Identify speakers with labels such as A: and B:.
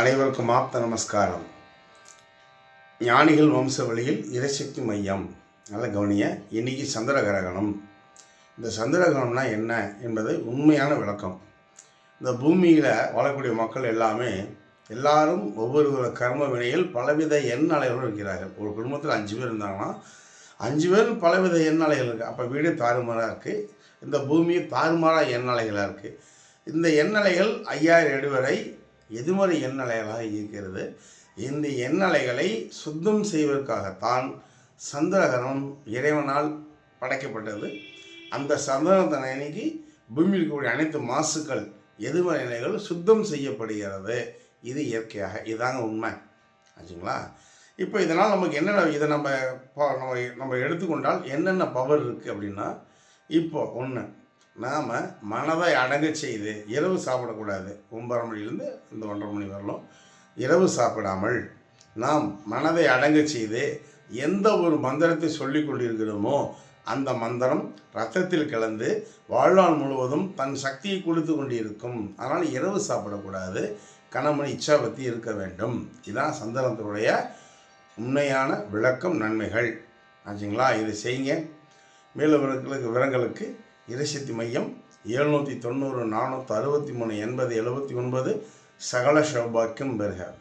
A: அனைவருக்கும் ஆப்த நமஸ்காரம். ஞானிகள் வம்ச வழியில் இறைசக்தி மையம். நல்ல கவனிய இன்னைக்கு சந்திர கிரகணம் இந்த சந்திர கிரகணம்னா என்ன என்பது உண்மையான விளக்கம். இந்த பூமியில் வாழக்கூடிய மக்கள் எல்லாமே எல்லாரும் ஒவ்வொரு கர்ம வினையில் பலவித எண் அலைகளும் இருக்கிறார்கள். ஒரு குடும்பத்தில் அஞ்சு பேர் இருந்தாங்கன்னா அஞ்சு பேர் பலவித எண் அலைகள் இருக்குது அப்போ வீடு தாறுமாறாக இருக்குது இந்த பூமி தாறுமாறாக எண் அலைகளாக இருக்குது இந்த எண்ணலைகள் ஐயாயிரம் அடி வரை எதிர்மறை எண்ணலைகளாக இருக்கிறது. இந்த எண்ணலைகளை சுத்தம் செய்வதற்காகத்தான் சந்திரகரம் இறைவனால் படைக்கப்பட்டது. அந்த சந்திரத்தனை அன்னைக்கு பூமியில் இருக்கக்கூடிய அனைத்து மாசுக்கள் எதிர்மறை நிலைகள் சுத்தம் செய்யப்படுகிறது. இது இயற்கையாக இதுதாங்க உண்மை. ஆச்சுங்களா? இப்போ இதனால் நமக்கு என்னென்ன இதை நம்ம நம்ம நம்ம எடுத்துக்கொண்டால் என்னென்ன பவர் இருக்குது அப்படின்னா இப்போ ஒன்று நாம் மனதை அடங்க செய்து இரவு சாப்பிடக்கூடாது. ஒன்பதரை மணிலேருந்து இந்த ஒன்றரை மணி வரலும் இரவு சாப்பிடாமல் நாம் மனதை அடங்க செய்து எந்த ஒரு மந்திரத்தை சொல்லிக் கொண்டிருக்கிறோமோ அந்த மந்திரம் ரத்தத்தில் கலந்து வாழ்நாள் முழுவதும் தன் சக்தியை கொடுத்து கொண்டிருக்கும். அதனால் இரவு சாப்பிடக்கூடாது. கணமணி இச்சாபத்தி இருக்க வேண்டும். இதுதான் சந்திரத்தினுடைய உண்மையான விளக்கம் நன்மைகள். ஆச்சுங்களா? இதை செய்யுங்க. மேலும் விவரங்களுக்கு விவரங்களுக்கு மையம் எழுநூற்றி தொண்ணூறு நானூற்றி அறுபத்தி மூணு எண்பது எழுபத்தி ஒன்பது சகல சௌபாக்கியம் பெறுகிறார்